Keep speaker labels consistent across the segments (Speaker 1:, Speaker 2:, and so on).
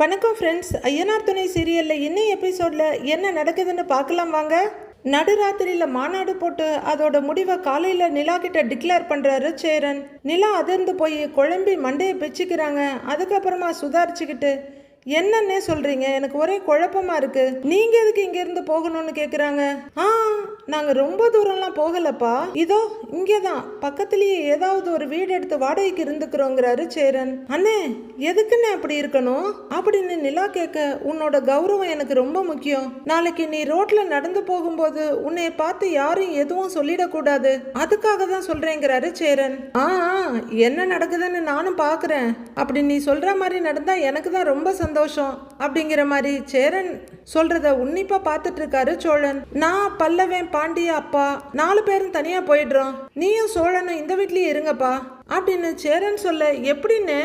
Speaker 1: வணக்கம் ஃப்ரெண்ட்ஸ் ஐயனார் துணை சீரியலில் இன்னும் எபிசோடில் என்ன நடக்குதுன்னு பார்க்கலாம் வாங்க. நடுராத்திரியில் மாநாடு போட்டு அதோட முடிவை காலையில் நிலா கிட்ட டிக்ளேர் பண்ணுறாரு சேரன். நிலா அதிர்ந்து போய் குழம்பி மண்டையை பிச்சுக்கிறாங்க. அதுக்கப்புறமா சுதாரிச்சுக்கிட்டு என்னன்னே சொல்றீங்க? எனக்கு ஒரே குழப்பமா இருக்கு. நீங்க எதுக்கு இங்க இருந்து போகணும்னு கேக்குறாங்க? ஆ நாங்க ரொம்ப தூரம்லாம் போகலப்பா. இதோ இங்கேதான். பக்கத்துலேயே ஏதாவது ஒரு வீடு எடுத்து வாடகைக்கு இருந்துக்கிறோங்கிறாரு சேரன். அண்ணே எதுக்குன்னு அப்படி இருக்கணும்? அப்படின்னு நிலா கேட்க உன்னோட கௌரவம் எனக்கு ரொம்ப முக்கியம். நாளைக்கு நீ ரோட்ல நடந்து போகும்போது உன்னை பார்த்து யாரும் எதுவும் சொல்லிடக்கூடாது. அதுக்காக தான் சொல்றேங்கிறாரு சேரன். ஆ ஆ, என்ன நடக்குதுன்னு நானும் பாக்குறேன் அப்படி நீ சொல்ற மாதிரி நடந்தா எனக்கு தான் ரொம்ப சந்தோஷம். சந்தோஷம் அப்படிங்கிற மாதிரி சேரன் சொல்றத உன்னிப்பா பார்த்துட்டு இருக்காரு சோழன். நான் பல்லவன் பாண்டிய அப்பா நாலு பேரும் தனியா போயிடுறோம். நீயும் சோழனும் இந்த வீட்லயே இருங்கப்பா அப்படின்னு சேரன் சொல்ல எப்படின்னு?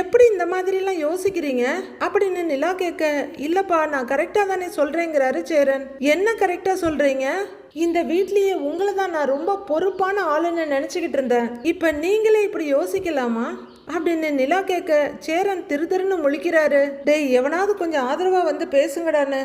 Speaker 1: எப்படி இந்த மாதிரிலாம் யோசிக்கிறீங்க? அப்படின்னு நிலா கேட்க இல்லப்பா நான் கரெக்டா தானே சொல்றேங்கிறாரு சேரன். என்ன கரெக்டா சொல்றீங்க? இந்த வீட்லயே உங்களை தான் நான் ரொம்ப பொறுப்பான ஆளுன்னு நினச்சிக்கிட்டு இருந்தேன். இப்போ நீங்களே இப்படி யோசிக்கலாமா? அப்படின்னு நிலா கேட்க சேரன் திருதிருன்னு முழிக்கிறாரு. டேய் எவனாவது கொஞ்சம் ஆதரவாக வந்து பேசுங்கடான்னு.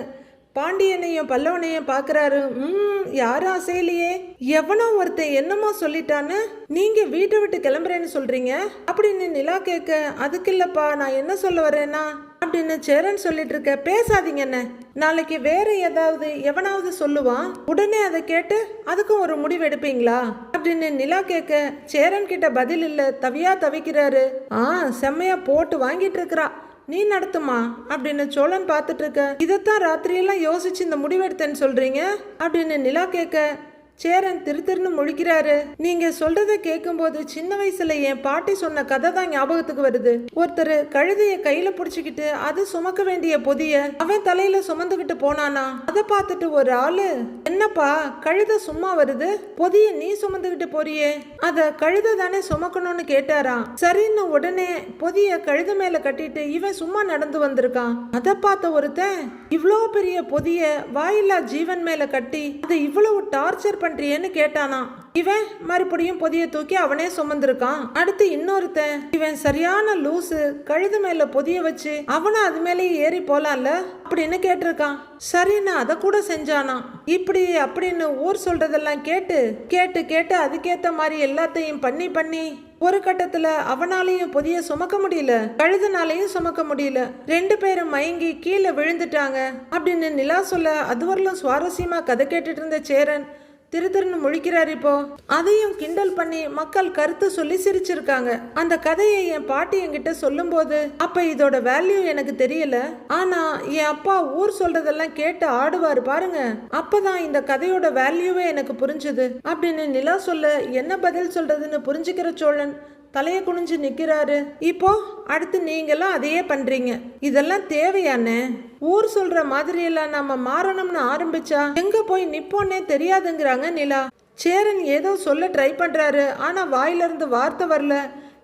Speaker 1: பாண்டியனையும் பல்லவனையும் பார்க்குறாரு ம் யாரும் அசையலையே எவனோ ஒருத்தன் என்னமோ சொல்லிட்டான்னு. நீங்கள் வீட்டை விட்டு கிளம்புறேன்னு சொல்கிறீங்க அப்படின்னு நிலா கேட்க அதுக்கு இல்லைப்பா நான் என்ன சொல்ல வரேன்னா அப்படின்னு சேரன் சொல்லிட்டு இருக்க பேசாதீங்க என்ன நாளைக்கு வேற ஏதாவது எவனாவது சொல்லுவான் உடனே அதை கேட்டு அதுக்கும் ஒரு முடிவு எடுப்பீங்களா? அப்படின்னு நிலா கேட்க சேரன் கிட்ட பதில் இல்ல தவியா தவிக்கிறாரு. ஆ செம்மையா போட்டு வாங்கிட்டு இருக்கிறா. நீ நடத்துமா? அப்படின்னு சோழன் பார்த்துட்டு இருக்க இதைத்தான் ராத்திரியெல்லாம் யோசிச்சு இந்த முடிவெடுத்தேன்னு சொல்றீங்க? அப்படின்னு நிலா கேட்க சேரன் திரு திருன்னு முழிக்கிறாரு. நீங்க சொல்றத கேட்கும்போது சின்ன வயசுல என் பாட்டி சொன்ன கதை தான் ஞாபகத்துக்கு வருது. ஒருத்தர் கழுதைய கையில புடிச்சுக்கிட்டு அது சுமக்க வேண்டிய பொதிய அவன் தலையில சுமந்துகிட்டு போனானா? அதை பார்த்துட்டு ஒரு ஆளு என்னப்பா கழுத சும்மா வருது? பொதிய நீ சுமந்துகிட்டு போறியே. அத கழுத தானே சுமக்கணும்னு கேட்டாராம் சரின்னு உடனே பொதிய கழுத மேல கட்டிட்டு இவன் சும்மா நடந்து வந்திருக்கான். அதை பார்த்த ஒருத்தன் இவ்வளோ பெரிய பொதிய வாயில்லா ஜீவன் மேல கட்டி அதை இவ்வளவு டார்ச்சர் பண்றியன்னு கேட்டானா இவன் மறுபடியும் பொதிய தூக்கி அவனே சுமந்திருக்கான். அடுத்து இன்னொருத்தன் இவன் சரியான லூசு கழுது மேல பொதிய வச்சு அவனும் அது மேலேயே ஏறி போலாம்ல அப்படின்னு கேட்டிருக்கான். சரின்னு அதை கூட செஞ்சானாம். இப்படி அப்படின்னு ஊர் சொல்றதெல்லாம் கேட்டு கேட்டு கேட்டு அதுக்கேத்த மாதிரி எல்லாத்தையும் பண்ணி பண்ணி ஒரு கட்டத்துல அவனாலையும் பொதிய சுமக்க முடியல கழுதுனாலையும் சுமக்க முடியல. ரெண்டு பேரும் மயங்கி கீழே விழுந்துட்டாங்க. அப்படின்னு நிலா சொல்ல அதுவரையிலும் சுவாரஸ்யமா கதை கேட்டுட்டு இருந்த சேரன் திரு திருன்னு முழிக்கிறார் இப்போ. அதையும் கிண்டல் பண்ணி மக்கள் கருத்து சொல்லி சிரிச்சிருக்காங்க. அந்த கதையை என் பாட்டி என்கிட்ட சொல்லும்போது அப்ப இதோட வேல்யூ எனக்கு தெரியல. ஆனா என் அப்பா ஊர் சொல்றதெல்லாம் கேட்டு ஆடுவார் பாருங்க. அப்பதான் இந்த கதையோட வேல்யூவே எனக்கு புரிஞ்சுது. அப்படின்னு நிலா சொல்ல என்ன பதில் சொல்றதுன்னு புரிஞ்சுக்கிற சோழன் தலையை குனிஞ்சு நிற்கிறாரு இப்போ அடுத்து நீங்களும் அதையே பண்றீங்க. இதெல்லாம் தேவையானே ஊர் சொல்ற மாதிரியெல்லாம் நம்ம மாறணும்னு ஆரம்பிச்சா எங்க போய் நிற்போன்னே தெரியாதுங்கிறாங்க நிலா. சேரன் ஏதோ சொல்ல ட்ரை பண்றாரு. ஆனா வாயிலிருந்து வார்த்தை வரல.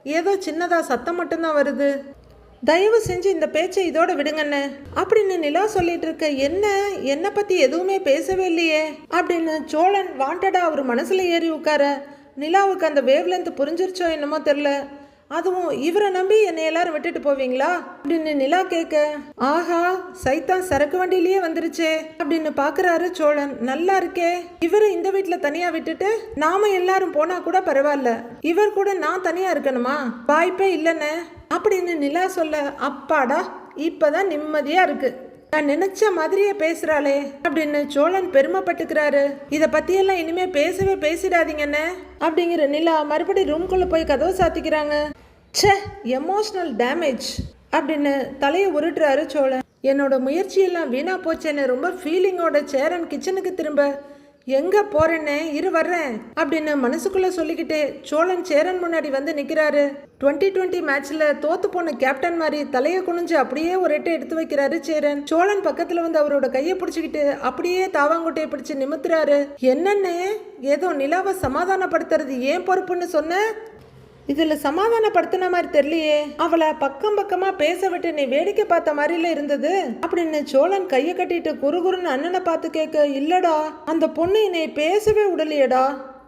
Speaker 1: ஏதோ சின்னதா சத்தம் மட்டும்தான் வருது. தயவு செஞ்சு இந்த பேச்சை இதோட விடுங்கண்ணே. அப்படின்னு நிலா சொல்லிட்டு இருக்க என்ன? என்னை பத்தி எதுவுமே பேசவே இல்லையே. அப்படின்னு சோழன் வாண்டடா அவர் மனசுல ஏறி உட்கார நிலாவுக்கு அந்த வேவ்லென்த் புரிஞ்சிருச்சோ என்னமோ தெரில அதுவும் இவரை நம்பி என்னை எல்லாரும் விட்டுட்டு போவீங்களா? அப்படின்னு நிலா கேட்க ஆஹா சைத்தான் சரக்கு வண்டியிலேயே வந்துருச்சே அப்படின்னு பாக்குறாரு சோழன். நல்லா இருக்கே. இவரை இந்த வீட்டுல தனியா விட்டுட்டு நாம எல்லாரும் போனா கூட பரவாயில்ல. இவர் கூட நான் தனியா இருக்கணுமா? வாய்ப்பே இல்லைண்ணே அப்படின்னு நிலா சொல்ல அப்பாடா இப்பதான் நிம்மதியா இருக்கு. நான் நினைச்ச மாதிரியே பேசுறாளே. அப்படின்னு சோழன் பெருமைப்பட்டுக்கிறாரு. இத பத்தியெல்லாம் இனிமே பேசவே பேசிடாதீங்கண்ணே அப்படிங்கிற நிலா மறுபடி ரூம்குள்ள போய் கதவை சாத்திக்கிறாங்க. ச்சே எமோஷனல் டேமேஜ் அப்படின்னு தலையை உருட்டுறாரு சோழன். என்னோட முயற்சியெல்லாம் வீணா போச்சேன்னு ரொம்ப ஃபீலிங்கோட சேரன் கிச்சனுக்கு திரும்ப. எங்க போறேன்னே? இரு வர்றேன். அப்படின்னு மனசுக்குள்ள சொல்லிக்கிட்டே சோழன் சேரன் முன்னாடி வந்து நிக்கிறாரு. டுவெண்ட்டி டுவெண்ட்டி மேட்ச்ல தோத்து போன கேப்டன் மாதிரி தலையை குனிஞ்சு அப்படியே ஒரு எட்டை எடுத்து வைக்கிறாரு சேரன். சோழன் பக்கத்துல வந்து அவரோட கையை பிடிச்சிக்கிட்டு அப்படியே தாவாங்கோட்டையை பிடிச்சு நிமித்துறாரு. என்னன்னு ஏதோ நிலாவை சமாதானப்படுத்துறது ஏன் பொறுப்புன்னு சொன்ன? இதில் சமாதானப்படுத்தின மாதிரி தெரியலையே. அவளை பக்கம் பக்கமாக பேச விட்டு நீ வேடிக்கை பார்த்த மாதிரில இருந்தது. அப்படின்னு சோழன் கையை கட்டிட்டு குறுகுறுன்னு அண்ணனை பார்த்து கேட்க இல்லடா அந்த பொண்ணு என்னை பேசவே விடலையேடா.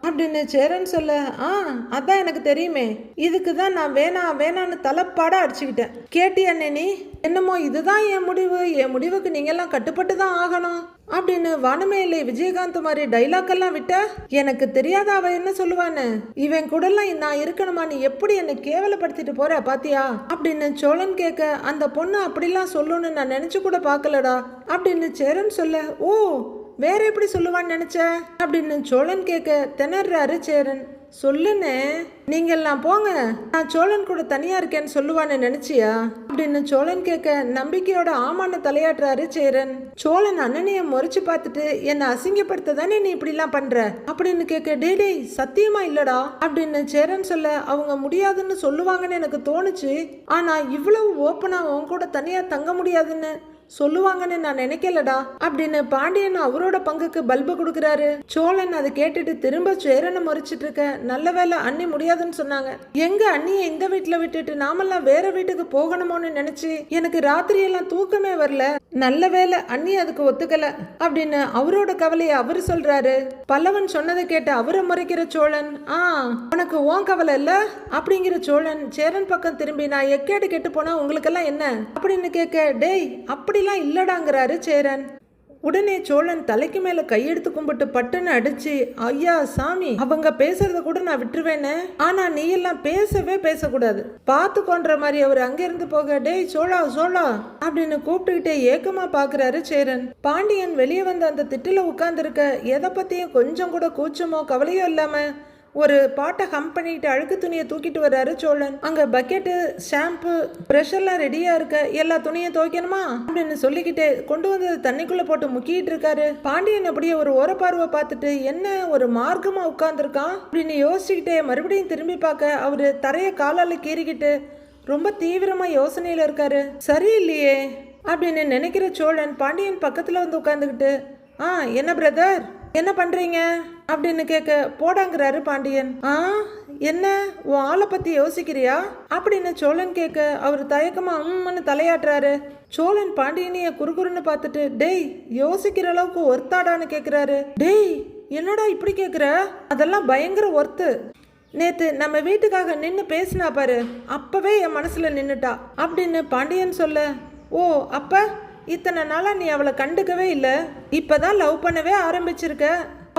Speaker 1: அப்படின்னு சேரன் சொல்ல ஆ அதான் எனக்கு தெரியுமே. இதுக்கு தான் நான் வேணாம் வேணான்னு தலைப்பாட அடிச்சுக்கிட்டேன். கேட்டியண்ணே நீ? என்னமோ இதுதான் என் முடிவு. என் முடிவுக்கு நீங்கெல்லாம் கட்டுப்பட்டு தான் ஆகணும். அப்படின்னு வானமேலே விஜயகாந்த் மாதிரி டைலாக் எல்லாம் விட்ட? எனக்கு தெரியாத அவ என்ன சொல்லுவான்னு? இவன் கூடலாம் நான் இருக்கணுமா? நீ எப்படி என்னை கேவலப்படுத்திட்டு போற பாத்தியா? அப்படின்னு சோழன் கேட்க அந்த பொண்ணு அப்படிலாம் சொல்லணும்னு நான் நினைச்சு கூட பார்க்கலடா. அப்படின்னு சேரன் சொல்ல ஓ வேற எப்படி சொல்லுவான்னு நினைச்ச? அப்படின்னு சோழன் கேட்க திணறாரு சேரன். சொல்லுனே. நீங்கள்லாம் போங்க. நான் சோழன் கூட தனியா இருக்கேன்னு சொல்லுவான்னு நினைச்சியா? அப்படின்னு சோழன் கேட்க நம்பிக்கையோட ஆமான தலையாட்டுறாரு சேரன். சோழன் அண்ணனைய முறைச்சு பார்த்துட்டு என்னை அசிங்கப்படுத்த தானே நீ இப்படிலாம் பண்ற? அப்படின்னு கேட்க டேய் டேய் சத்தியமா இல்லடா? அப்படின்னு சேரன் சொல்ல அவங்க முடியாதுன்னு சொல்லுவாங்கன்னு எனக்கு தோணுச்சு. ஆனா இவ்வளவு ஓப்பனா உன் கூட தனியா தங்க முடியாதுன்னு சொல்லுவாங்கன்னு நான் நினைக்கலடா அப்படின்னு பாண்டியன் அவரோட பங்குக்கு பல்பு கொடுக்குறாரு. சோழன் அதை கேட்டுட்டு திரும்ப சேரனை முறிச்சிட்டு இருக்க நல்ல வேலை அண்ணி முடியாதுன்னு சொன்னாங்க. எங்க அண்ணியை இந்த வீட்டுல விட்டுட்டு நாமெல்லாம் வேற வீட்டுக்கு போகணுமோன்னு நினைச்சு எனக்கு ராத்திரி எல்லாம் தூக்கமே வரல. நல்ல வேலை அண்ணி அதுக்கு ஒத்துக்கல அப்படின்னு அவரோட கவலையை அவரு சொல்றாரு. பல்லவன் சொன்னதை கேட்டு அவரை முறைக்கிற சோழன் ஆ உனக்கு ஓன் கவலை இல்ல? அப்படிங்கிற சோழன் சேரன் பக்கம் திரும்பி நான் எக்கேடு கெட்டு போனா உங்களுக்கெல்லாம் என்ன? அப்படின்னு கேட்க டேய் அப்படி அப்படிலாம் இல்லடாங்கிறாரு சேரன். உடனே சோழன் தலைக்கு மேல கையெடுத்து கும்பிட்டு பட்டுன்னு அடிச்சு ஐயா சாமி அவங்க பேசுறத கூட நான் விட்டுருவேனே. ஆனா நீ எல்லாம் பேசவே பேசக்கூடாது. பார்த்து கொன்ற மாதிரி அவர் அங்கிருந்து போக டேய் சோழா சோழா அப்படின்னு கூப்பிட்டுக்கிட்டே ஏக்கமா பாக்குறாரு சேரன். பாண்டியன் வெளியே வந்து அந்த திட்டுல உட்கார்ந்துருக்க எதை பத்தியும் கொஞ்சம் கூட கூச்சமோ கவலையோ இல்லாம ஒரு பாட்டை ஹம் பண்ணிட்டு அழுக்கு துணியை தூக்கிட்டு வர்றாரு சோழன். அங்க பக்கெட்டு ஷாம்பு ப்ரெஷர்லாம் ரெடியா இருக்க எல்லா துணியும் துவைக்கணுமா? அப்படின்னு சொல்லிக்கிட்டு கொண்டு வந்து தண்ணிக்குள்ள போட்டு முக்கிட்டு இருக்காரு. பாண்டியன் அப்படியே ஒரு ஓரப்பார்வை பார்த்துட்டு என்ன ஒரு மார்க்கமா உட்கார்ந்துருக்கான்? அப்படின்னு யோசிச்சுக்கிட்டே மறுபடியும் திரும்பி பார்க்க அவரு தரைய காலால கீறிக்கிட்டு ரொம்ப தீவிரமா யோசனையில இருக்காரு. சரியில்லையே அப்படின்னு நினைக்கிற சோழன் பாண்டியன் பக்கத்துல வந்து உட்காந்துக்கிட்டு ஆ என்ன பிரதர் என்ன பண்றீங்க? அப்படின்னு கேட்க போடாங்கிறாரு பாண்டியன். ஆ என்ன? உன் ஆளை பத்தி யோசிக்கிறியா? அப்படின்னு சோழன் கேட்க அவர் தயக்கமா உம்னு தலையாட்டுறாரு. சோழன் பாண்டியனைய குறுகுறுன்னு பார்த்துட்டு டேய் யோசிக்கிற அளவுக்கு ஒர்த்தாடான்னு கேட்குறாரு டேய் என்னடா இப்படி கேட்குற அதெல்லாம் பயங்கர ஒர்த்து. நேத்து நம்ம வீட்டுக்காக நின்று பேசினா பாரு அப்பவே என் மனசுல நின்னுட்டா அப்படின்னு பாண்டியன் சொல்ல. ஓ அப்ப? இத்தனை நாளா நீ அவளை கண்டுக்கவே இல்லை? இப்பதான் லவ் பண்ணவே ஆரம்பிச்சிருக்க?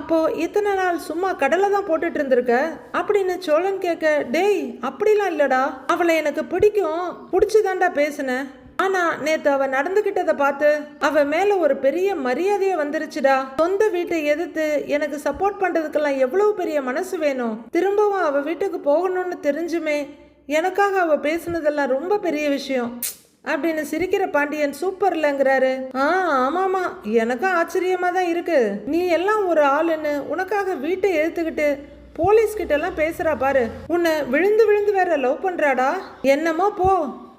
Speaker 1: அப்போ இத்தனை நாள் சும்மா கடலை தான் போட்டுட்டு இருந்திருக்க? அப்படின்னு சோழன் கேட்க டேய் அப்படிலாம் இல்லடா. அவளை எனக்கு பிடிக்கும். பிடிச்சிதாண்டா பேசினேன். ஆனா நேத்து அவ நடந்துக்கிட்டதை பார்த்து அவ மேல ஒரு பெரிய மரியாதையே வந்துருச்சுடா. சொந்த வீட்டை எதிர்த்து எனக்கு சப்போர்ட் பண்றதுக்கெல்லாம் எவ்வளவு பெரிய மனசு வேணும்? திரும்பவும் அவ வீட்டுக்கு போகணும்னு தெரிஞ்சுமே. எனக்காக அவ பேசுனதெல்லாம் ரொம்ப பெரிய விஷயம். அப்படின்னு சிரிக்கிற பாண்டியன் சூப்பர்லங்கிறாரு ஆ ஆமாமா எனக்கும் ஆச்சரியமா தான் இருக்கு. நீ எல்லாம் ஒரு ஆளுன்னு உனக்காக வீட்டை எடுத்துக்கிட்டு போலீஸ் கிட்ட எல்லாம் பேசுறா பாரு. உன்னை விழுந்து விழுந்து வேற லவ் பண்றாடா. என்னமோ போ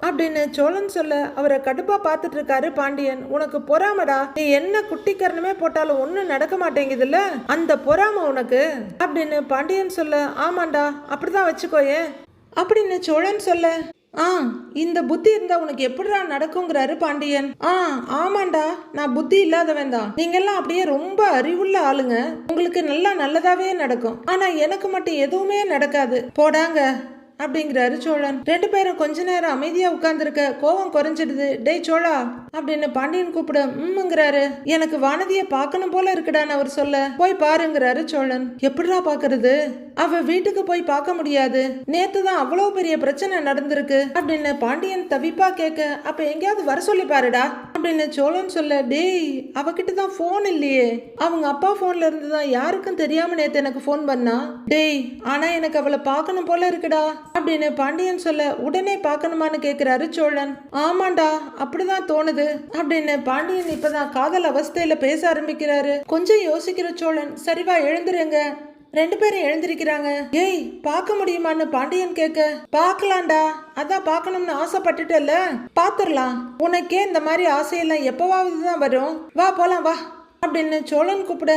Speaker 1: அப்படின்னு சோழன் சொல்ல அவரை கடுப்பா பார்த்துட்டு இருக்காரு பாண்டியன். உனக்கு பொறாமடா. நீ என்ன குட்டிக்கரணமே போட்டாலும் ஒன்றும் நடக்க மாட்டேங்குதுல்ல? அந்த பொறாம உனக்கு அப்படின்னு பாண்டியன் சொல்ல ஆமாண்டா அப்படிதான் வச்சுக்கோயே அப்படின்னு சோழன் சொல்ல ஆ இந்த புத்தி இருந்தா உனக்கு எப்படிடா நடக்குங்கிறாரு பாண்டியன். ஆ ஆமாண்டா நான் புத்தி இல்லாதவன் தான். நீங்கெல்லாம் அப்படியே ரொம்ப அறிவுள்ள ஆளுங்க. உங்களுக்கு நல்லா நல்லதாவே நடக்கும். ஆனா எனக்கு மட்டும் எதுவுமே நடக்காது. போடாங்க. அப்படிங்கிறாரு சோழன். ரெண்டு பேரும் கொஞ்ச நேரம் அமைதியா உட்கார்ந்துருக்க கோவம் குறைஞ்சிடுது. டேய் சோழா அப்படின்னு பாண்டியன் கூப்பிட உம்முங்கிறாரு. எனக்கு வானதிய பார்க்கணும் போல இருக்குடான்னு அவர் சொல்ல போய் பாருங்கிறாரு சோழன். எப்படிடா பாக்குறது அவ வீட்டுக்கு போய் பார்க்க முடியாது. நேத்து தான் அவ்வளவு பெரிய பிரச்சனை நடந்திருக்கு அப்படின்னு பாண்டியன் தவிப்பா கேட்க அப்ப எங்கேயாவது வர சொல்லி பாருடா. அப்படின்னு சோழன் சொல்ல டேய் அவகிட்ட தான் ஃபோன் இல்லையே. அவங்க அப்பா ஃபோன்ல இருந்து தான் யாருக்கும் தெரியாம நேற்று எனக்கு ஃபோன் பண்ணா. டேய் ஆனா எனக்கு அவளை பார்க்கணும் போல இருக்குடா அப்படின்னு பாண்டியன் சொல்ல உடனே பார்க்கணுமான்னு கேட்குறாரு சோழன். ஆமாண்டா அப்படிதான் தோணுது அப்படின்னு பாண்டியன் இப்பதான் காதல் அவஸ்தையில பேச ஆரம்பிக்கிறாரு. கொஞ்சம் யோசிக்கிற சோழன் சரிவா எழுந்துருங்க. ரெண்டு பேரும் எழுந்திருக்கிறாங்க. ஏய் பார்க்க முடியுமான்னு பாண்டியன் கேட்க பார்க்கலாம்டா. அதான் பார்க்கணும்னு ஆசைப்பட்டுட்டல்ல. பாத்துரலாம் உனக்கே இந்த மாதிரி ஆசையெல்லாம் எப்பவாவது தான் வரும். வா போலாம் வா. அப்படின்னு சோழன் கூப்பிட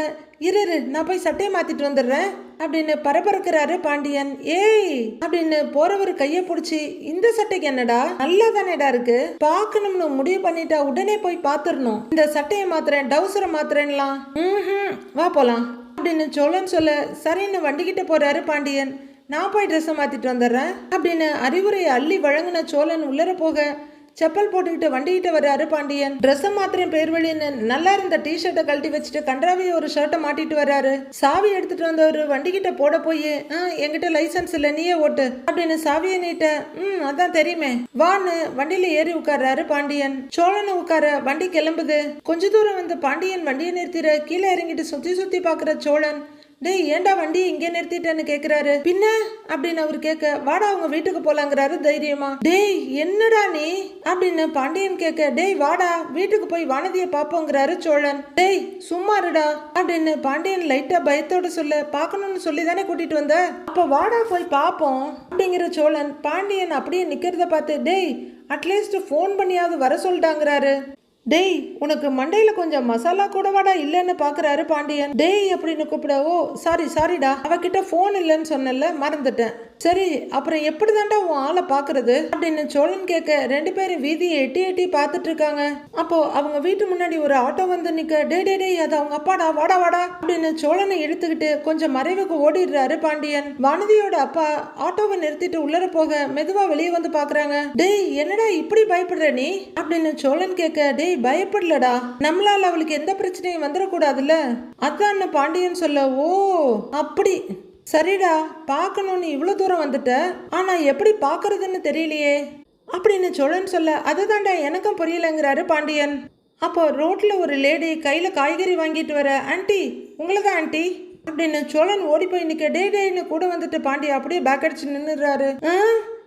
Speaker 1: இரு இரு, நான் போய் சட்டையை மாத்திட்டு வந்துடுறேன். அப்படின்னு பரபரக்கிறாரு பாண்டியன். ஏய் அப்படின்னு போறவர் கைய பிடிச்சி இந்த சட்டைக்கு என்னடா? நல்லா தானேடா இருக்கு. பார்க்கணும்னு முடிவு பண்ணிட்டா உடனே போய் பாத்துடணும் இந்த சட்டையை மாத்துறேன் டவுசரை மாத்துறேன்லாம். ம் வா போலாம். அப்படின்னு சோழன் சொல்ல சரின்னு வண்டிக்கிட்ட போறாரு பாண்டியன். நான் போய் ட்ரெஸ்ஸை மாத்திட்டு வந்துடுறேன். அப்படின்னு அறிவுரை அள்ளி வழங்கின சோழன் உள்ளர போக செப்பல் போட்டுக்கிட்டு வண்டிகிட்ட வர்றாரு பாண்டியன். ட்ரெஸ்ஸை மாத்திரம் பேர் வழின்னு நல்லா இருந்த டி ஷர்ட்டை கழட்டி வச்சுட்டு கன்றாவிய ஒரு ஷர்ட்டை மாட்டிட்டு வர்றாரு. சாவி எடுத்துட்டு வந்தவர் வண்டிகிட்ட போட போய் "ஆ, என்கிட்ட லைசன்ஸ் இல்லை நீயே ஓட்டு அப்படின்னு சாவியை நீட்ட ம் அதான் தெரியுமே. வான்னு வண்டியில ஏறி உட்கார்றாரு பாண்டியன். சோழனை உட்கார வண்டி கிளம்புது. கொஞ்ச தூரம் வந்து பாண்டியன் வண்டியை நிறுத்திற கீழே இறங்கிட்டு சுத்தி சுத்தி பாக்குற சோழன். டேய் ஏன்டா வண்டி இங்கே நிறுத்திட்டேன்னு கேக்குறாரு? பின்ன? அப்படின்னு அவர் கேட்க வாடா அவங்க வீட்டுக்கு போலாங்கிறாரு தைரியமா. டேய் என்னடா நீ? அப்படின்னு பாண்டியன் கேட்க டேய் வாடா வீட்டுக்கு போய் வானதியை பாப்போங்கிறாரு சோழன். டேய் சும்மா இருடா அப்படின்னு பாண்டியன் லைட்டா பயத்தோட சொல்ல பார்க்கணும்னு சொல்லி தானே கூட்டிட்டு வந்த? அப்ப வாடா போய் பாப்போம் அப்படிங்கிற சோழன் பாண்டியன் அப்படியே நிக்கிறத பார்த்து டேய் அட்லீஸ்ட் ஃபோன் பண்ணியாவது வர சொல்லிட்டாங்கிறாரு. டேய் உனக்கு மண்டையில கொஞ்சம் மசாலா கூடவாடா இல்லைன்னு பாக்குறாரு பாண்டியன். டேய் அப்படின்னு கூப்பிட ஓ சாரி சாரிடா அவகிட்ட ஃபோன் இல்லைன்னு சொன்னல மறந்துட்டேன். சரி அப்புறம் எப்படி தாண்டா உன் ஆளை பாக்குறது அப்படின்னு சோழன் கேட்க ரெண்டு பேரும் வீதியை எட்டி எட்டி பார்த்துட்டு இருக்காங்க. அப்போ அவங்க வீட்டு முன்னாடி ஒரு ஆட்டோ வந்து நிக்க டே டே டேய் அது அவங்க அப்பாடா வாடா வாடா அப்படின்னு சோழனை இழுத்துக்கிட்டு கொஞ்சம் மறைவுக்கு ஓடிடுறாரு பாண்டியன். வானதியோட அப்பா ஆட்டோவை நிறுத்திட்டு உள்ளர போக மெதுவா வெளியே வந்து பாக்குறாங்க. டேய் என்னடா இப்படி பயப்படுற நீ? அப்படின்னு சோழன் கேட்க டேய் பயப்படலடா. நம்மளால அவளுக்கு எந்த பிரச்சனையும் வந்துடக்கூடாதுல்ல அதான் பாண்டியன் சொல்ல ஓ அப்படி. சரிடா பார்க்கணும்னு இவ்வளோ தூரம் வந்துட்ட ஆனா எப்படி பார்க்கறதுன்னு தெரியலையே. அப்படின்னு சோழன் சொல்ல அதுதான்டா எனக்கும் புரியலங்கிறாரு பாண்டியன். அப்போ ரோட்ல ஒரு லேடி கையில காய்கறி வாங்கிட்டு வர ஆண்டி உங்களை தான் அப்படின்னு சோழன் ஓடி போய் நிற்க டே டேன்னு கூட வந்துட்டு பாண்டி அப்படியே பேக் அடிச்சு நின்னுறாரு "ஆ,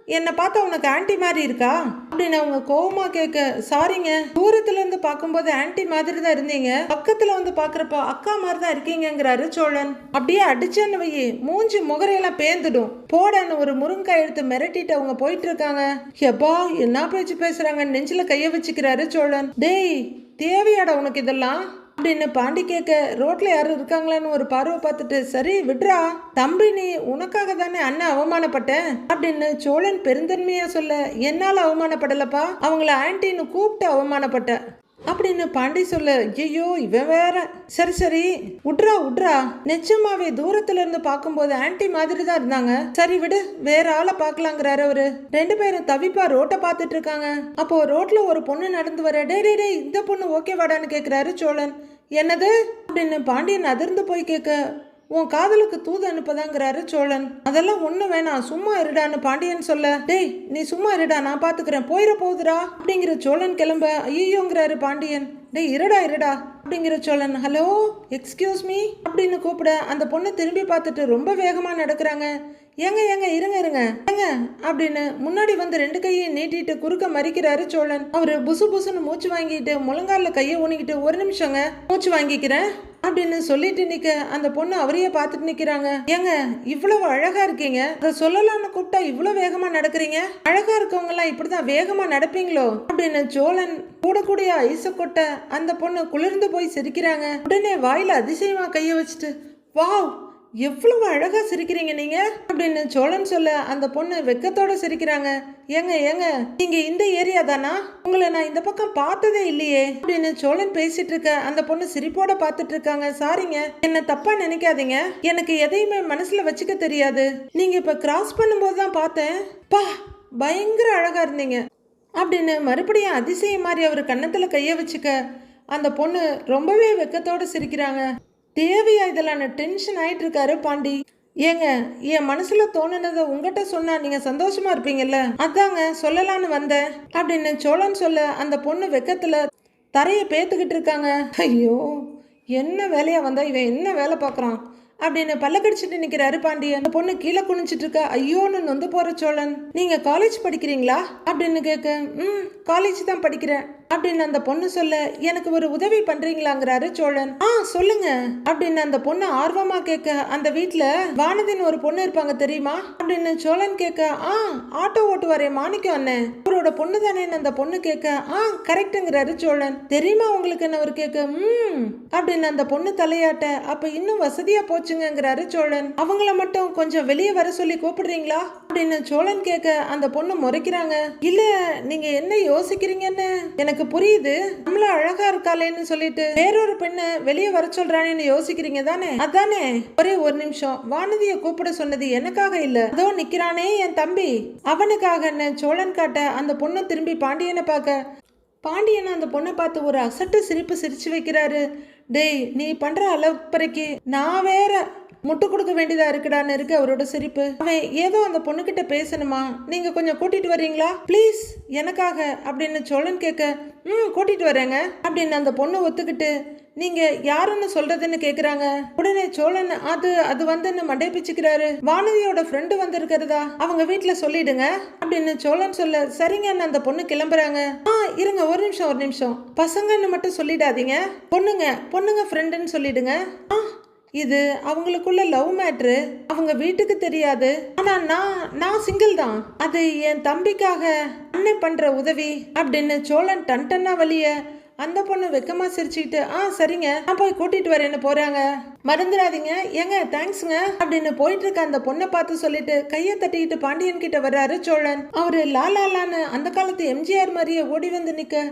Speaker 1: என்னை பார்த்தா உனக்கு ஆன்டி மாதிரி இருக்கா? அப்படின்னு அவங்க கோவமாக கேட்க சாரிங்க தூரத்துல இருந்து பார்க்கும்போது ஆன்டி மாதிரி தான் இருந்தீங்க. பக்கத்துல வந்து பார்க்குறப்ப அக்கா மாதிரி தான் இருக்கீங்கங்கிறாரு சோழன். அப்படியே அடிச்சேன்னு வையே மூஞ்சி முகரையெல்லாம் பேந்துடும். போடன்னு ஒரு முருங்கை எடுத்து மிரட்டிட்டு அவங்க போயிட்டு இருக்காங்க. எப்பா என்ன பேச்சு பேசுறாங்க நெஞ்சில கைய வச்சுக்கிறாரு சோழன். டேய் தேவையாடா உனக்கு இதெல்லாம்? அப்படின்னு பாண்டி கேட்க ரோட்ல யாரும் இருக்காங்களான்னு ஒரு பார்வை பார்த்துட்டு சரி விட்றா. தம்பி நீ உனக்காக தானே அண்ணன் அவமானப்பட்டேன் அப்படின்னு சோழன் பெருந்தன்மையா சொல்ல என்னால அவமானப்படலப்பா. அவங்கள ஆன்டின்னு கூப்பிட்டு அவமானப்பட்ட. அப்படின்னு பாண்டி சொல்ல ஐயோ இவன் வேற. சரி சரி உட்ரா உட்ரா நிச்சயமாவே தூரத்துல இருந்து பார்க்கும்போது ஆன்ட்டி மாதிரி தான் இருந்தாங்க. சரி விடு வேற ஆளை பார்க்கலாங்கிறாரு அவரு. ரெண்டு பேரும் தவிப்பா ரோட்டை பார்த்துட்டு இருக்காங்க. அப்போ ரோட்ல ஒரு பொண்ணு நடந்து வர டே டே இந்த பொண்ணு ஓகே வாடான்னு கேக்குறாரு சோழன். என்னது? அப்படின்னு பாண்டியன் அதிர்ந்து போய் கேட்க உன் காதலுக்கு தூது அனுப்பதாங்கிறாரு சோழன். அதெல்லாம் ஒண்ணு வேணாம். சும்மா இருடான்னு பாண்டியன் சொல்ல. டேய் நீ சும்மா இருடா நான் பாத்துக்கிறேன். போயிட போகுதுடா. அப்படிங்கிற சோழன் கிளம்ப. ஐயோங்கிறாரு பாண்டியன். டேய் இருடா இருடா அப்படிங்கிற சோழன். ஹலோ எக்ஸ்கியூஸ் மீ அப்படின்னு கூப்பிட அந்த பொண்ணை திரும்பி பார்த்துட்டு ரொம்ப வேகமா நடக்கிறாங்க. ஏங்க ஏங்க இருங்க இருங்க. ஏங்க அப்படின்னு முன்னாடி வந்து ரெண்டு கையை நீட்டிட்டு குறுக்க மறிக்கிறாரு சோழன். அவரு புசு புசுன்னு மூச்சு வாங்கிட்டு முழங்கால கையை ஊனிக்கிட்டு ஒரு நிமிஷங்க மூச்சு வாங்கிக்கிறேன் அப்படின்னு சொல்லிட்டு நிக்க அந்த பொண்ணு அவரையே பார்த்துட்டு நிக்கிறாங்க. ஏங்க இவ்வளவு அழகா இருக்கீங்க. அதை சொல்லலாம்னு கூப்பிட்டா இவ்வளவு வேகமா நடக்கிறீங்க? அழகா இருக்கவங்க எல்லாம் இப்படிதான் வேகமா நடப்பீங்களோ? அப்படின்னு சோழன் கூடக்கூடிய ஐச கொட்ட அந்த பொண்ணு குளிர்ந்து போய் சிரிக்கிறாங்க. உடனே வாயில அதிசயமா கைய வச்சுட்டு வாவ் எவ்வளவு அழகா சிரிக்கிறீங்க நீங்க? அப்படின்னு சோழன் சொல்ல அந்த பொண்ணு வெக்கத்தோட சிரிக்கிறாங்க. ஏங்க ஏங்க நீங்க இந்த ஏரியா தானா? உங்களை நான் இந்த பக்கம் பார்த்ததே இல்லையே. அப்படின்னு சோழன் பேசிட்டு இருக்க அந்த பொண்ணு சிரிப்போட பார்த்துட்டு இருக்காங்க. சாரிங்க என்ன தப்பா நினைக்காதீங்க. எனக்கு எதையுமே மனசுல வச்சுக்க தெரியாது. நீங்க இப்ப கிராஸ் பண்ணும்போது தான் பார்த்தேன். பா பயங்கர அழகா இருந்தீங்க. அப்படின்னு மறுபடியும் அதிசயம் மாதிரி அவர் கன்னத்துல கைய வச்சுக்க அந்த பொண்ணு ரொம்பவே வெக்கத்தோட சிரிக்கிறாங்க. தேவையா இதெல்லாம் டென்ஷன் ஆயிட்டு இருக்காரு பாண்டி. ஏங்க என் மனசுல தோணுனதை உங்ககிட்ட சொன்னா நீங்க சந்தோஷமா இருப்பீங்கல்ல? அதாங்க சொல்லலான்னு வந்தேன். அப்படின்னு சோழன் சொல்ல அந்த பொண்ணு வெக்கத்துல தரைய பேத்துக்கிட்டு இருக்காங்க. ஐயோ என்ன வேலையா வந்தா இவன் என்ன வேலை பார்க்குறான்? அப்படின்னு பல்லக்கடிச்சிட்டு நிற்கிறாரு பாண்டியன் அந்த பொண்ணு கீழே குனிச்சிட்டு இருக்கா. ஐயோன்னு நொந்து போற சோழன். நீங்க காலேஜ் படிக்கிறீங்களா? அப்படின்னு கேட்க ம் காலேஜ் தான் படிக்கிறேன். அப்படின்னு அந்த பொண்ணு சொல்ல எனக்கு ஒரு உதவி பண்றீங்களாங்கிறாரு சோழன். ஆ சொல்லுங்க அப்படின்னு அந்த பொண்ணு ஆர்வமா கேட்க அந்த வீட்டுல வானதின்னு ஒரு பொண்ணு இருப்பாங்க தெரியுமா? அப்படின்னு சோழன் கேட்க ஆ ஆட்டோ ஓட்டுவாரே மாணிக்கம் அண்ணன் அவரோட பொண்ணு தானேன்னு அந்த பொண்ணு கேட்க ஆ கரெக்டுங்கிறாரு சோழன். தெரியுமா உங்களுக்கு? என்ன அவர் கேட்க ம் அப்படின்னு அந்த பொண்ணு தலையாட்ட அப்ப இன்னும் வசதியா போச்சுங்கிறாரு சோழன். அவங்கள மட்டும் கொஞ்சம் வெளியே வர சொல்லி கூப்பிடுறீங்களா? அப்படின்னு சோழன் கேட்க அந்த பொண்ணு முறைக்கிறாங்க. இல்ல நீங்க என்ன யோசிக்கிறீங்கன்னு? எனக்கு புரியுது. நம்மள அழகா இருக்காளேன்னு சொல்லிட்டு வேறொரு பெண்ணு வெளியே வர சொல்றானேன்னு யோசிக்கிறீங்க தானே? அதானே. ஒரே ஒரு நிமிஷம். வானதியை கூப்பிட சொன்னது எனக்காக இல்ல. அதோ நிக்கிறானே என் தம்பி. அவனுக்காக சோழன் காட்ட அந்த பொண்ணு திரும்பி பாண்டியனை பார்க்க. பாண்டியன் அந்த பொண்ணை பார்த்து ஒரு அசட்டு சிரிப்பு சிரிச்சு வைக்கிறாரு. டேய் நீ பண்ற அளப்பறைக்கு நான் வேற முட்டு கொடுக்க வேண்டியதா இருக்குடான்னு இருக்கு அவரோட சிரிப்பு. அவன் ஏதோ அந்த பொண்ணுகிட்ட பேசணுமா? நீங்க கொஞ்சம் கூட்டிட்டு வர்றீங்களா ப்ளீஸ் எனக்காக அப்படின்னு சோழன் கேட்க ம் கூட்டிட்டு வரேங்க அப்படின்னு அந்த பொண்ணு ஒத்துக்கிட்டு நீங்க யாருன்னு சொல்றதுன்னு கேக்குறாங்க. உடனே சோழன் அது அது வந்துன்னு மண்டை பிச்சுக்கிறாரு வானதியோட ஃப்ரெண்டு வந்திருக்கிறதா? அவங்க வீட்டுல சொல்லிடுங்க அப்படின்னு சோழன் சொல்ல சரிங்கன்னு அந்த பொண்ணு கிளம்புறாங்க. ஆ இருங்க ஒரு நிமிஷம் ஒரு நிமிஷம். பசங்கன்னு மட்டும் சொல்லிடாதீங்க. பொண்ணுங்க பொண்ணுங்க ஃப்ரெண்டுன்னு சொல்லிடுங்க. ஆ இது அவங்களுக்குள்ள லவ் மேட்ரு அவங்க வீட்டுக்கு தெரியாது. ஆனா நான் நான் சிங்கிள் தான். அது என் தம்பிக்காக அண்ணன் பண்ற உதவி அப்படின்னு சோழன் டன் டன்னா வழிய அந்த பொண்ணு வெக்கமா சிரிச்சுக்கிட்டு ஆ சரிங்க. நான் போய் கூட்டிட்டு வரேன்னு போறாங்க. மறந்துடாதீங்க. ஏங்க தேங்க்ஸுங்க அப்படின்னு போயிட்டு இருக்க அந்த பொண்ணை பார்த்து சொல்லிட்டு கையை தட்டிக்கிட்டு பாண்டியன் கிட்ட வர்றாரு சோழன். அவரு லாலாலான்னு அந்த காலத்து எம்ஜிஆர் மாதிரியே ஓடி வந்து நிக்க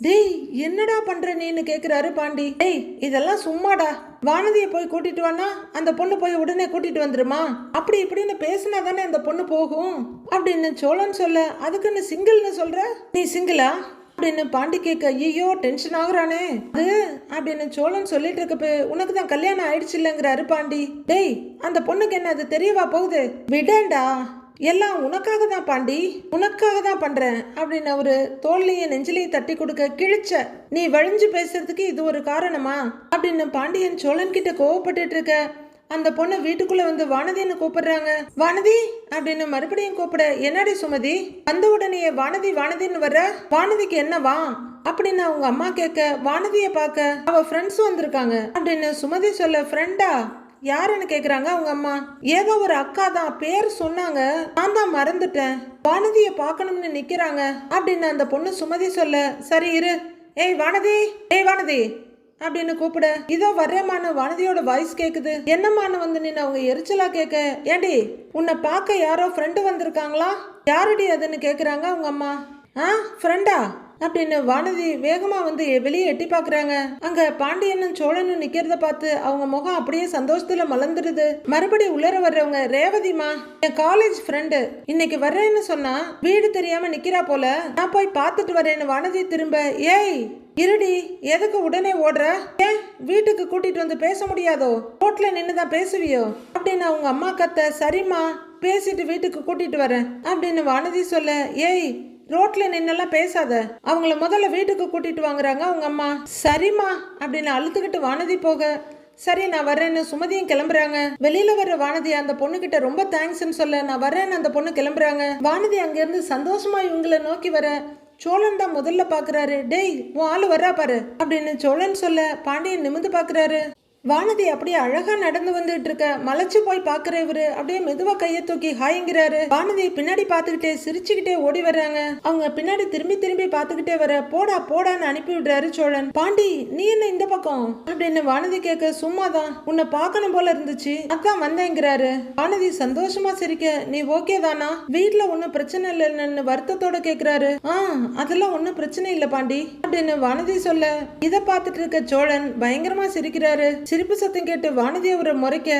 Speaker 1: டேய் என்னடா பண்ற நீன்னு கேக்குறாரு பாண்டி. டேய் இதெல்லாம் சும்மாடா. வானதியை போய் கூட்டிட்டு வானா? அந்த பொண்ணு போய் உடனே கூட்டிட்டு வந்துருமா? அப்படி இப்படின்னு பேசினா தானே அந்த பொண்ணு போகும். அப்படின்னு சோழன் சொல்ல அதுக்குன்னு சிங்கிள்னு சொல்ற? நீ சிங்கிளா? அப்படின்னு பாண்டி கேட்க ஐயோ டென்ஷன் ஆகுறானே. அது? அப்படின்னு சோழன் சொல்லிட்டு இருக்கப்ப உனக்கு தான் கல்யாணம் ஆயிடுச்சு இல்லைங்கிறாரு பாண்டி. டேய் அந்த பொண்ணுக்கு என்ன அது தெரியவா போகுது? விடேண்டா எல்லாம் உனக்காக தான் பாண்டி உனக்காக தான் பண்றேன் அப்படின்னு அவரு தோல்லையும் நெஞ்சிலையும் தட்டி கொடுக்க கிழிச்ச நீ வழிஞ்சு பேசுறதுக்கு இது ஒரு காரணமா அப்படின்னு பாண்டியன் சோழன் கிட்ட கோவப்பட்டு இருக்க. அந்த பொண்ணு வீட்டுக்குள்ள வந்து வானதின்னு கூப்பிடுறாங்க? வானதி அப்படின்னு மறுபடியும் கூப்பிட என்னடி சுமதி? வந்த உடனே வானதி வானதின்னு வர்ற? வானதிக்கு என்னவா? அப்படின்னு அவங்க அம்மா கேட்க வானதியை பார்க்க அவ ஃப்ரெண்ட்ஸ் வந்திருக்காங்க. அப்படின்னு சுமதி சொல்ல ஃப்ரெண்டா யாருன்னு கேக்குறாங்க அவங்க அம்மா. ஏதோ ஒரு அக்கா தான் பேர் சொன்னாங்க. நான் தான் மறந்துட்டேன். வானதியை பார்க்கணும்னு நிக்கிறாங்க. அப்படின்னு அந்த பொண்ணு சுமதி சொல்ல சரி இரு. ஏய் வானதி. ஏய் வானதி. அப்படின்னு கூப்பிட இதோ வர்றேமான வானதியோட வாய்ஸ் கேக்குது. என்னமான வந்து நின்று அவங்க எரிச்சலா கேட்க ஏண்டி உன்னை பார்க்க யாரோ ஃப்ரெண்டு வந்திருக்காங்களா? யாரடி அதுன்னு கேட்குறாங்க அவங்க அம்மா. ஆ ஃப்ரெண்டா அப்படின்னு வானதி வேகமா வந்து வெளியே எட்டி பாக்குறாங்க. அங்க பாண்டியனும் சோழனும் நிக்கிறத பார்த்து அவங்க முகம் அப்படியே சந்தோஷத்துல மலர்ந்துடுது. மறுபடியும் உள்ளர வர்றவங்க ரேவதிமா என் காலேஜ் ஃப்ரெண்டு இன்னைக்கு வர்றேன்னு சொன்னா வீடு தெரியாம நிக்கிறா போல. நான் போய் பார்த்துட்டு வரேன்னு வானதி திரும்ப ஏய் இருடி எதுக்கு உடனே ஓடுற? ஏன் வீட்டுக்கு கூட்டிட்டு வந்து பேச முடியாதோ? ரோட்ல நின்று தான் பேசுவியோ? அப்படின்னு அவங்க அம்மா கத்த சரிம்மா பேசிட்டு வீட்டுக்கு கூட்டிட்டு வரேன் அப்படின்னு வானதி சொல்ல ஏய் ரோட்ல நின்னெல்லாம் பேசாத. அவங்கள முதல்ல வீட்டுக்கு கூட்டிட்டு வாங்குறாங்க அவங்க அம்மா. சரிம்மா அப்படின்னு அழுத்துக்கிட்டு வானதி போக சரி நான் வரேன்னு சுமதியும் கிளம்புறாங்க. வெளியில வர்ற வானதி அந்த பொண்ணுகிட்ட ரொம்ப தேங்க்ஸ்னு சொல்ல நான் வரேன்னு அந்த பொண்ணு கிளம்புறாங்க. வானதி அங்கிருந்து சந்தோஷமா இவங்களை நோக்கி வர சோழன் தான் முதல்ல பாக்குறாரு. டேய் உன் ஆள் வர்றா பாரு. அப்படின்னு சோழன் சொல்ல பாண்டியன் நிமிந்து பாக்குறாரு. வானதி அப்படியே அழகா நடந்து வந்துட்டு இருக்க மலைச்சு போய் பாக்குற இவரு அப்படியே மெதுவா கையை தூக்கி ஹாய்ங்கிறாரு. வானதி பின்னாடி பாத்துக்கிட்டே சிரிச்சுக்கிட்டே ஓடி வர்றாங்க. அவங்க பின்னாடி திரும்பி திரும்பி பாத்துக்கிட்டே வர போடா போடான்னு அனுப்பி விடுறாரு சோழன். பாண்டி நீ என்ன இந்த பக்கம்? அப்படின்னு வானதி கேட்க சும்மாதான். உன்னை பார்க்கணும் போல இருந்துச்சு. அதான் வந்தேங்கிறாரு. வானதி சந்தோஷமா சிரிக்க நீ ஓகே தானா? வீட்ல ஒன்னும் பிரச்சனை இல்லைன்னு வருத்தத்தோட கேக்குறாரு. ஆ அதெல்லாம் ஒன்னும் பிரச்சனை இல்ல பாண்டி. அப்படின்னு வானதி சொல்ல இத பார்த்துட்டு இருக்க சோழன் பயங்கரமா சிரிக்கிறாரு. சிரிப்பு சத்தம் கேட்டு வானதி அவரை முறைக்க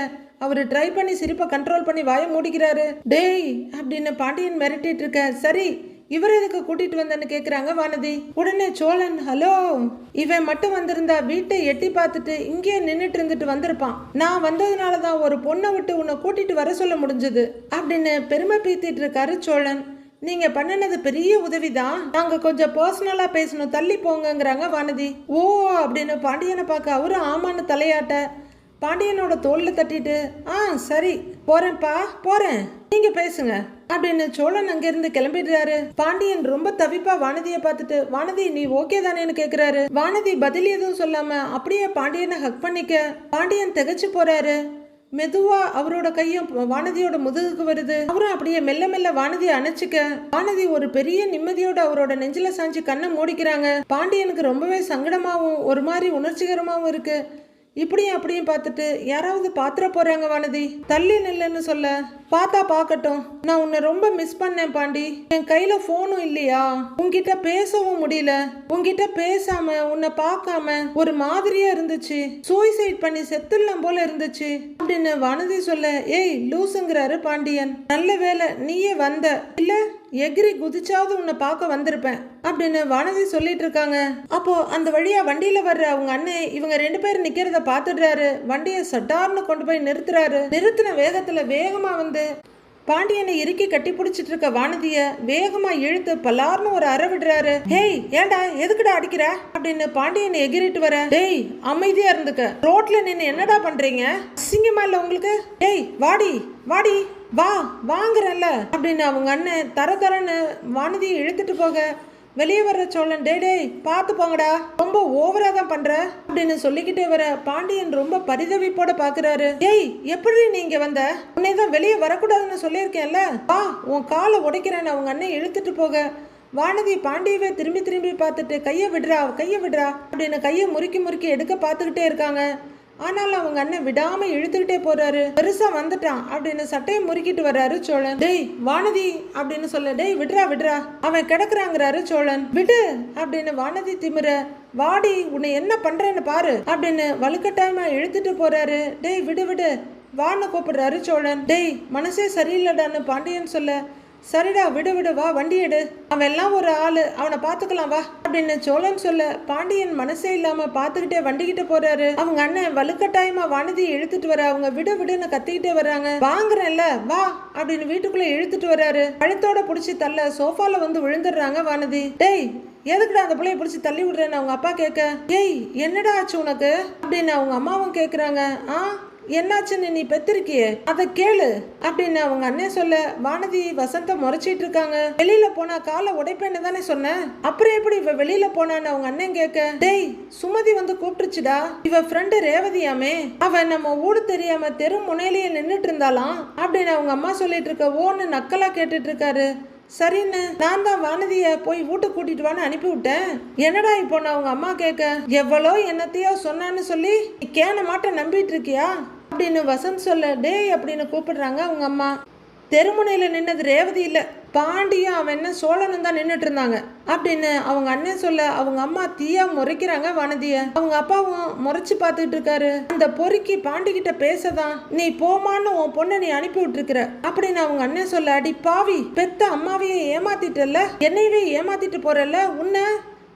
Speaker 1: அவர் ட்ரை பண்ணி சிரிப்பை கண்ட்ரோல் பண்ணி வாய மூடிக்கிறாரு. டேய் அப்படின்னு பாண்டியன் மிரட்டிட்டு இருக்க சரி இவர் எதுக்கு கூட்டிட்டு வந்தேன்னு கேக்குறாங்க வானதி. உடனே சோழன் ஹலோ இவன் மட்டும் வந்திருந்தா வீட்டை எட்டி பார்த்துட்டு இங்கேயே நின்னுட்டு இருந்துட்டு வந்திருப்பான். நான் வந்ததுனால தான் ஒரு பொண்ணை விட்டு உன்னை கூட்டிட்டு வர சொல்ல முடிஞ்சது அப்படின்னு பெருமை பீத்திட்டு இருக்காரு சோழன். நீங்க பண்ணினது பெரிய உதவிதான். நாங்க கொஞ்சம் பர்சனலா பேசணும். தள்ளி போங்கங்கிறாங்க வானதி. ஓ அப்படின்னு பாண்டியனை பார்க்க அவரும் ஆமான்னு தலையாட்ட. பாண்டியனோட தோல்ல தட்டிட்டு ஆ சரி போறேன்ப்பா போறேன். நீங்க பேசுங்க. அப்படின்னு சோழன் அங்கிருந்து கிளம்பிடுறாரு. பாண்டியன் ரொம்ப தவிப்பா வானதியை பார்த்துட்டு வானதி நீ ஓகே தானேன்னு கேக்குறாரு. வானதி பதில் எதுவும் சொல்லாம அப்படியே பாண்டியனை ஹக் பண்ணிக்க பாண்டியன் திகைச்சு போறாரு. மெதுவா அவரோட கையும் வானதியோட முதுகுக்கு வருது. அவரும் அப்படியே மெல்ல மெல்ல வானதியை அணைச்சிக்க வானதி ஒரு பெரிய நிம்மதியோட அவரோட நெஞ்சில சாஞ்சி கண்ணை மூடிக்கிறாங்க. பாண்டியனுக்கு ரொம்பவே சங்கடமாவும் ஒரு மாதிரி உணர்ச்சிகரமாவும் இருக்கு. இப்படியும் அப்படியும் பார்த்துட்டு யாராவது பாத்திர போறாங்க வானதி? தள்ளி நில்லுன்னு சொல்ல. பார்த்தா பார்க்கட்டும். நான் உன்னை ரொம்ப மிஸ் பண்ணேன் பாண்டி. என் கையில போனும் இல்லையா? உன்கிட்ட பேசவும் முடியல. உன்கிட்ட பேசாம உன்னை பார்க்காம ஒரு மாதிரியா இருந்துச்சு. சூசைட் பண்ணி செத்துடலாம் போல இருந்துச்சு. அப்படின்னு வானதி சொல்ல ஏய் லூசுங்கிறாரு பாண்டியன். நல்ல வேலை நீயே வந்த. இல்ல எகிரி குதிச்சாவது உன்னை பார்க்க வந்திருப்பேன் அப்படின்னு வானதி சொல்லிட்டு இருக்காங்க. அப்போ அந்த வழியா வண்டியில வர்ற அவங்க அண்ணன் இவங்க ரெண்டு பேரும் நிக்கிறத பாத்துடுறாரு வண்டியை சட்டார்னு கொண்டு போய் நிறுத்துறாரு. நிறுத்தின வேகத்துல வேகமா வந்து பாண்டியனை இறுக்கி கட்டி பிடிச்சிட்டு இருக்க வானதிய வேகமா இழுத்து பலார்னு ஒரு அற விடுறாரு. ஹேய் ஏன்டா எதுக்குடா அடிக்கிற? அப்படின்னு பாண்டியனை எகிரிட்டு வர டேய் அமைதியா இருந்துக்க. ரோட்ல நின்னு என்னடா பண்றீங்க? அசிங்கமா இல்ல உங்களுக்கு? டேய் வாடி வாடி. வா வாங்குறல்ல அப்படின்னு அவங்க அண்ணன் தர தரன்னு வானதியை இழுத்துட்டு போக வெளியே வர்ற சோழன் டே டேய் பார்த்து போங்கடா ரொம்ப ஓவரா தான் பண்ற அப்படின்னு சொல்லிக்கிட்டே வர பாண்டியன் ரொம்ப பரிதவிப்போட பாக்குறாரு. ஏய் எப்படி நீங்க வந்த? உன்னை தான் வெளியே வரக்கூடாதுன்னு சொல்லியிருக்கேன்ல. வா உன் காலை உடைக்கிறேன்னு அவங்க அண்ணன் இழுத்துட்டு போக வானதி பாண்டியவே திரும்பி திரும்பி பார்த்துட்டு கையை விடுறா கையை விடுறா அப்படின்னு கையை முறுக்கி முறுக்கி எடுக்க பார்த்துக்கிட்டே இருக்காங்க. ஆனாலும் அவங்க அண்ணன் விடாம இழுத்துக்கிட்டே போறாரு. பெருசா வந்துட்டான் அப்படின்னு சட்டையை முறுக்கிட்டு வர்றாரு சோழன். டேய் வானதி அப்படின்னு சொல்ல டேய் விடுறா விடுறா. அவன் கிடக்குறாங்கிறாரு சோழன். விடு அப்படின்னு வானதி திமிர. வாடி உன்னை என்ன பண்றேன்னு பாரு அப்படின்னு வலுக்கட்டாயமா இழுத்துட்டு போறாரு. டேய் விடு விடு. வான்னு கூப்பிடுறாரு சோழன். டேய் மனசே சரியில்லடான்னு பாண்டியன் சொல்ல சரிடா விடு விடு வா வண்டி எடு. அவன் எல்லாம் ஒரு ஆள். அவனை பார்த்துக்கலாம் வா அப்படின்னு சோழன் சொல்ல பாண்டியன் மனசே இல்லாம பாத்துக்கிட்டே வண்டிக்கிட்டு போறாரு. அவங்க அண்ணன் வலுக்கட்டாயமா வானதி இழுத்துட்டு வர அவங்க விடு விடுன்னு கத்திக்கிட்டே வர்றாங்க. வாங்குறேன்ல வா அப்படின்னு வீட்டுக்குள்ள இழுத்துட்டு வர்றாரு. கழுத்தோட புடிச்சு தள்ள சோஃபால வந்து விழுந்துடுறாங்க வானதி. டேய் எதுக்குடா அந்த பிள்ளைய பிடிச்சி தள்ளி விடுறேன்னு அவங்க அப்பா கேட்க? ஏய் என்னடா ஆச்சு உனக்கு? அப்படின்னு அவங்க அம்மாவும் கேட்குறாங்க. ஆ என்னாச்சுன்னு நீ பெத்திருக்கியே? அதை கேளு அப்படின்னு அவங்க அண்ணன் சொல்ல வானதி வசந்த முறைச்சிட்டு இருக்காங்க. வெளியில போனா காலை உடைப்பேன்னு தானே சொன்னேன் அப்புறம் எப்படி இவ வெளியில போனான்னு அவங்க அண்ணன் கேட்க டேய் சுமதி வந்து கூப்பிட்டுச்சுடா இவ ஃப்ரெண்டு ரேவதியாமே. அவ நம்ம ஊடு தெரியாம தெரு முனையிலேயே நின்றுட்டு இருந்தாலாம் அப்படின்னு அவங்க அம்மா சொல்லிட்டு இருக்க ஓன்னு நக்கலா கேட்டுட்டு இருக்காரு. சரின்னு நான் தான் வானதிய போய் வீட்டுக்கு கூட்டிட்டு வான்னு அனுப்பி விட்டேன். என்னடா இப்போ நான் அவங்க அம்மா கேட்க எவ்வளோ என்னத்தையோ சொன்னான்னு சொல்லி நீ கேன மாட்ட நம்பிட்டு இருக்கியா? அப்படின்னு வசந்த் சொல்ல டேய் அப்படின்னு கூப்பிடுறாங்க அவங்க அம்மா. தெருமுனையில் நின்னது ரேவதி இல்லை பாண்டியும் அவன் என்ன சோழனும் தான் நின்றுட்டு இருந்தாங்க அப்படின்னு அவங்க அண்ணன் சொல்ல அவங்க அம்மா தீயா முறைக்கிறாங்க வனதிய. அவங்க அப்பாவும் முறைச்சு பார்த்துக்கிட்டு இருக்காரு. அந்த பொறுக்கி பாண்டி கிட்ட பேசதான் நீ போமான்னு உன் பொண்ணை நீ அனுப்பி விட்டுருக்குற அப்படின்னு அவங்க அண்ணன் சொல்ல அடி பாவி பெத்த அம்மாவையே ஏமாத்திட்டல என்னையவே ஏமாத்திட்டு போறல்ல உன்னை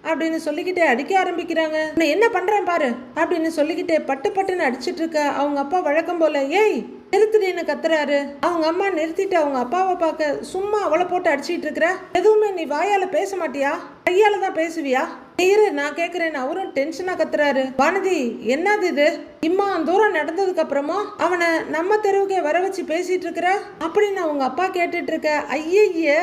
Speaker 1: அப்படின்னு சொல்லிக்கிட்டே அடிக்க ஆரம்பிக்கிறாங்க. நான் என்ன பண்றேன் பாரு அப்படின்னு சொல்லிக்கிட்டே பட்டு பட்டுன்னு அடிச்சிட்டு இருக்க அவங்க அப்பா வழக்கம் போல ஏய் நிறுத்துனேன்னு கத்துறாரு? அவங்க அம்மா நிறுத்திட்டு அவங்க அப்பாவை பார்க்க சும்மா அவளை போட்டு அடிச்சிட்டு இருக்கிற எதுவுமே நீ வாயால பேச மாட்டியா? கையால தான் பேசுவியா? இரு நான் கேக்குறேன். அவரும் டென்ஷனா கத்துறாரு. வானதி என்னது இது? இம்மா தூரம் நடந்ததுக்கு அப்புறமா அவனை நம்ம தெருவுக்கே வர வச்சு பேசிட்டு இருக்கிற அப்படின்னு அவங்க அப்பா கேட்டுட்டு இருக்க ஐயய்ய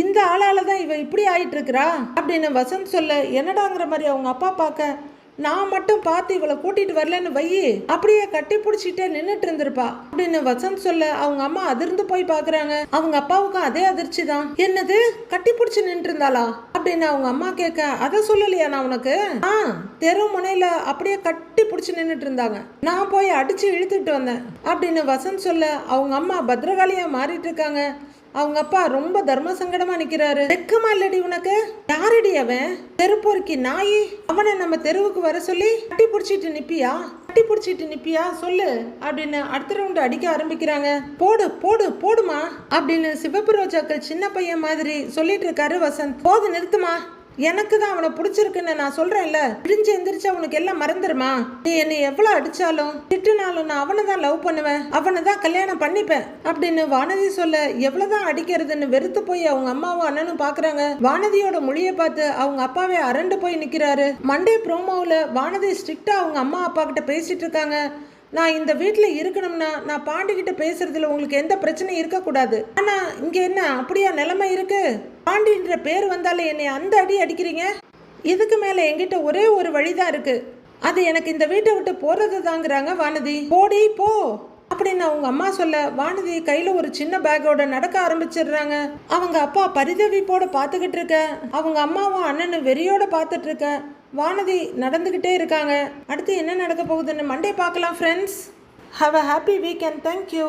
Speaker 1: இந்த ஆளால் தான் இவன் இப்படி ஆயிட்டு இருக்கிறா அப்படின்னு வசந்த் சொல்ல என்னடாங்கிற மாதிரி அவங்க அப்பா பார்க்க நான் மட்டும் பார்த்து இவளை கூட்டிட்டு வரலன்னு வையி அப்படியே கட்டி பிடிச்சிட்டே நின்றுட்டு இருந்திருப்பா. அப்படின்னு வசந்த் சொல்ல அவங்க அம்மா அதிர்ந்து போய் பாக்குறாங்க அவங்க அப்பாவுக்கும் அதே அதிர்ச்சி தான். என்னது? கட்டி பிடிச்சி நின்று இருந்தாளா? அப்படின்னு அவங்க அம்மா கேட்க அதை சொல்லலையா நான் உனக்கு? ஆ தெரு முனையில அப்படியே கட்டி பிடிச்சி நின்றுட்டு இருந்தாங்க. நான் போய் அடிச்சு இழுத்துட்டு வந்தேன். அப்படின்னு வசந்த் சொல்ல அவங்க அம்மா பத்ரகாளியா மாறிட்டு இருக்காங்க. அவங்க அப்பா ரொம்ப தர்ம சங்கடமா நிக்கிறாரு. வெக்கமா இல்லடி உனக்கு? யாரடி அவன்? தெருப்பொறுக்கி நாயி அவனை நம்ம தெருவுக்கு வர சொல்லி கட்டி பிடிச்சிட்டு நிப்பியா? கட்டி பிடிச்சிட்டு நிப்பியா? சொல்லு அப்படின்னு அடுத்த ரவுண்டு அடிக்க ஆரம்பிக்கிறாங்க. போடு போடு போடுமா? அப்படின்னு சிவப்பு ரோஜாக்கள் சின்ன பையன் மாதிரி சொல்லிட்டு இருக்காரு வசந்த். போது நிறுத்துமா? எனக்கு தான் அவனை பிடிச்சிருக்குன்னு நான் சொல்றேன்ல. பிரிஞ்சு எந்திரிச்சு உனக்கு எல்லாம் மறந்துருமா? நீ என்னை எவ்வளவு அடிச்சாலும் திட்டுனாலும் நான் அவனை தான் லவ் பண்ணுவேன். அவனை தான் கல்யாணம் பண்ணிப்பேன். அப்படின்னு வானதி சொல்ல எவ்வளவுதான் அடிக்கிறதுன்னு வெறுத்து போய் அவங்க அம்மாவும் அண்ணனும் பாக்குறாங்க. வானதியோட மொழியை பார்த்து அவங்க அப்பாவே அரண்டு போய் நிக்கிறாரு. மண்டே ப்ரோமோவில் வானதி ஸ்ட்ரிக்டா அவங்க அம்மா அப்பா கிட்ட பேசிட்டு இருக்காங்க. நான் இந்த வீட்டில் இருக்கணும்னா நான் பாண்டிகிட்ட பேசுறதுல உங்களுக்கு எந்த பிரச்சனையும் இருக்கக்கூடாது. ஆனால் இங்கே என்ன அப்படியா நிலைமை இருக்கு? பாண்டின்ற பேர் வந்தாலே என்னை அந்த அடி அடிக்கிறீங்க? இதுக்கு மேலே என்கிட்ட ஒரே ஒரு வழிதான் இருக்கு. அது எனக்கு இந்த வீட்டை விட்டு போறது தாங்கிறாங்க வானதி. போடி போ. அப்படின்னு அவங்க அம்மா சொல்ல வானதி கையில ஒரு சின்ன பேக்கோட நடக்க ஆரம்பிச்சிடுறாங்க. அவங்க அப்பா பரிதவிப்போட பார்த்துக்கிட்டு இருக்க. அவங்க அம்மாவும் அண்ணனும் வெறியோட பார்த்துட்டு இருக்க. வானதி நடந்துக்கிட்டே இருக்காங்க. அடுத்து என்ன நடக்க போகுதுன்னு மண்டே பார்க்கலாம் friends have a happy weekend thank you